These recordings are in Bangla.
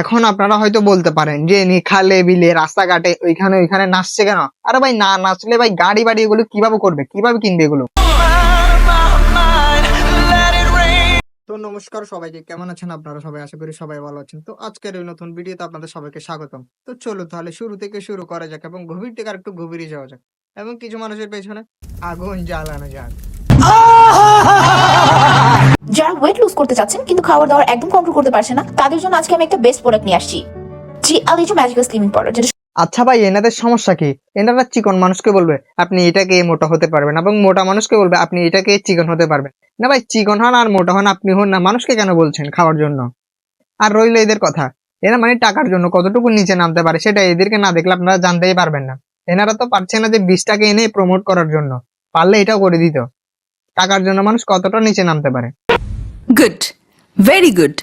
এখন আপনারা হয়তো বলতে পারেন যে নিখালে বিলে, রাস্তাঘাটে ওইখানে ওইখানে নাচছে কেন? আরে ভাই, না নাচলে ভাই গাড়ি বাড়ি এগুলো কীভাবে করবে? কীভাবে কিনবে এগুলো? তো নমস্কার সবাইকে, কেমন আছেন আপনারা সবাই? আশা করি সবাই ভালো আছেন। তো আজকের এই নতুন ভিডিওতে আপনাদের সবাইকে স্বাগতম। তো চলো তাহলে শুরু থেকে শুরু করা যাক এবং গভীর থেকে একটু গভীরে যাওয়া যাক। এবং কিছু মানুষের পেছনে আগুন জ্বালানো যাক। ওয়েট লুজ করতে চাচ্ছেন, কিন্তু খাবার দাবার একদম কন্ট্রোল করতে পারছে না, তাদের জন্য আজকে আমি একটা বেস্ট প্রোডাক্ট নিয়ে আসছি। জি, আলিজু ম্যাজিক্যাল স্লিমিং পাউডার যেটা আচ্ছা ভাই, এনাদের সমস্যা কি? এনারা চিকন মানুষকে বলবে, আপনি এটাকে মোটা হতে পারবেন এবং মোটা মানুষকে বলবে, আপনি এটাকে চিকন হতে পারবেন না ভাই, চিকন হন আর মোটা হন, আপনি হন না, মানুষকে কেন বলছেন খাওয়ার জন্য? আর রইল এদের কথা, এরা মানে টাকার জন্য কতটুকু নিচে নামতে পারে সেটা এদেরকে না দেখলে আপনারা জানতেই পারবেন না। এনারা তো পারছে না যে বীজটাকে এনে প্রমোট করার জন্য, পারলে এটাও করে দিত। টাকার জন্য মানুষ কতটা নিচে নামতে পারে? Good. Very good.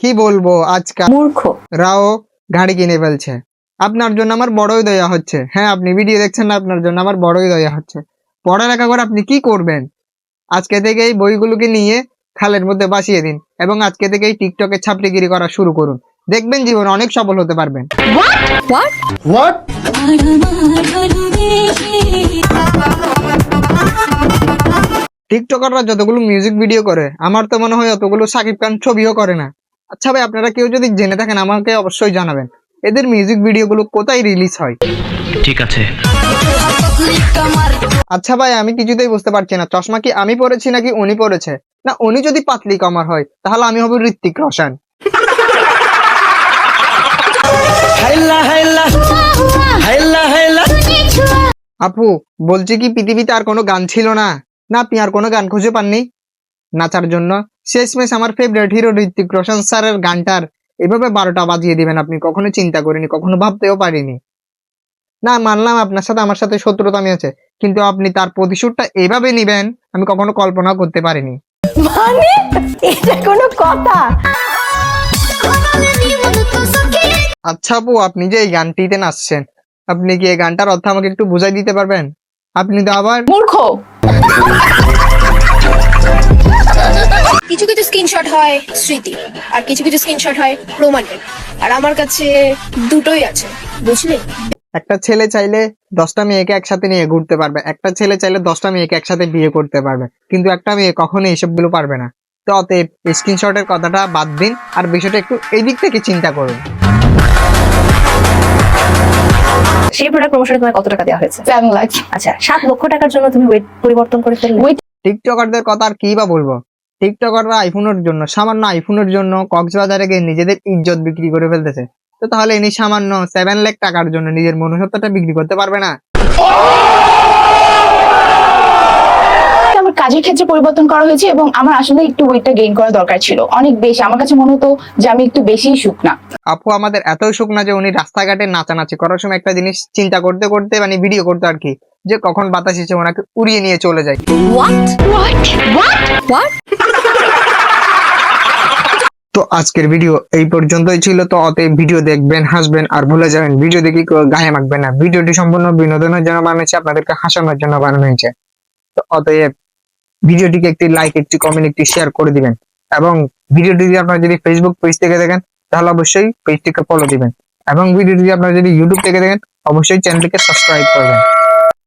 কি বলব আজকাল? মূর্খ। রাও গাড়ি কিনে ফেলছে। আপনার জন্য আমার বড়ই দয়া হচ্ছে। হ্যাঁ আপনি ভিডিও দেখছেন না আপনার জন্য আমার বড়ই দয়া হচ্ছে। পড়ালেখা করে আপনি কি করবেন? আজকে থেকে এই বইগুলোকে নিয়ে খালের মধ্যে বাসিয়ে দিন এবং আজকে থেকে এই টিকটকে ছাপড়িগিরি করা শুরু করুন। দেখবেন জীবন অনেক সফল হতে পারবেন? টিকটকাররা যতগুলো মিউজিক ভিডিও করে আমার তো মনে হয় অতগুলো সাকিব খান ছবিও করে না। আচ্ছা ভাই আপনারা কেউ যদি জেনে থাকেন আমাকে অবশ্যই জানাবেন। এদের মিউজিক ভিডিওগুলো কোথায় রিলিজ হয়? ঠিক আছে। আচ্ছা ভাই আমি কিছুতেই বুঝতে পারছি না। চশমা কি আমি পরেছি নাকি উনি পরেছে? না উনি যদি পাতলি কমার হয় তাহলে আমি হব ঋত্বিক রোশন। আপু বলছি কি পৃথিবীতে আর কোনো গান ছিল না? না আপনি আর কোনো গান খুঁজে পাননি? নাচার জন্য। শেষমেশ আমার ফেভারিট হিরো ঋত্বিক রোশন স্যারের গানটার এভাবে বারোটা বাজিয়ে দিবেন আপনি কখনো চিন্তা করিনি কখনো ভাবতেও পারিনি। না মানলাম আপনার সাথে আমার সাথে শত্রুতা আমি আছে কিন্তু আপনি তার প্রতিশোধটা এভাবে নিবেন আমি কখনো কল্পনাও করতে পারিনি। মানে? এটা কোনো কথা? আচ্ছা আপু আপনি যে এই গানটিতে নাচছেন আপনি কি এই গানটার অর্থ আমাকে একটু বুঝাই দিতে পারবেন? আপনি তো আবার মূর্খ। কিছু কিছু স্ক্রিনশট হয় স্মৃতি আর কিছু কিছু স্ক্রিনশট হয় রোমান্টিক আর আমার কাছে দুটোই আছে বুঝলি? একটা ছেলে চাইলে দশটা মেয়েকে একসাথে নিয়ে ঘুরতে পারবে একটা ছেলে চাইলে দশটা মেয়েকে একসাথে বিয়ে করতে পারবে কিন্তু একটা মেয়ে কখনোই এসবগুলো পারবে না। তো অতএব স্ক্রিনশটের কথাটা বাদ দিন আর বিষয়টা একটু এই দিক থেকে চিন্তা করুন। সেই প্রোডাক্ট প্রমোশনে তোমার কত টাকা দেওয়া হয়েছে? সেভেন লাখ আচ্ছা সাত লক্ষ টাকার জন্য তুমি ওয়েট পরিবর্তন করে ফেললে। ওয়েট টিকটকারদের কথা আর কি বা বলব? টিকটকাররা আইফোনের জন্য সামান্য আইফোনের জন্য কক্সবাজারে গিয়ে নিজেদের ইজ্জত বিক্রি করে ফেলতেছে। তো তাহলে ইনি সামান্য সেভেন লাখ টাকার জন্য নিজের মনুষ্যত্বটা বিক্রি করতে পারবে না? কাজের ক্ষেত্রে পরিবর্তন করা হয়েছে এবং আমার আসলে একটু ওয়েটটা গেইন করা দরকার ছিল। অনেক বেশি। আমার কাছে মনে হতো যে আমি একটু বেশি শুকনা আপু আমাদের এত শুকনা যে উনি রাস্তাঘাটে নাচানাচি করার সময় একটা জিনিস চিন্তা করতে করতে মানে ভিডিও করতে আর কি যে কখন বাতাস এসে ওনাকে উড়িয়ে নিয়ে চলে যায়? তো আজকের ভিডিও এই পর্যন্তই ছিল। তো অতএব ভিডিও দেখবেন হাসবেন আর ভুলে যাবেন। ভিডিও দেখে কেউ গায়ে মাখবেন না। ভিডিওটি সম্পূর্ণ বিনোদনের জন্য বানানো হয়েছে আপনাদেরকে হাসানোর জন্য বানানো হয়েছে। তো অতএব ভিডিওটিকে একটি লাইক একটি কমেন্ট একটি শেয়ার করে দিবেন। এবং ভিডিওটি যদি আপনারা যদি ফেসবুক পেজ থেকে দেখেন, তাহলে অবশ্যই পেজটিকে ফলো দিবেন। এবং ভিডিওটি আপনারা যদি ইউটিউব থেকে দেখেন, অবশ্যই চ্যানেলটিকে সাবস্ক্রাইব করবেন।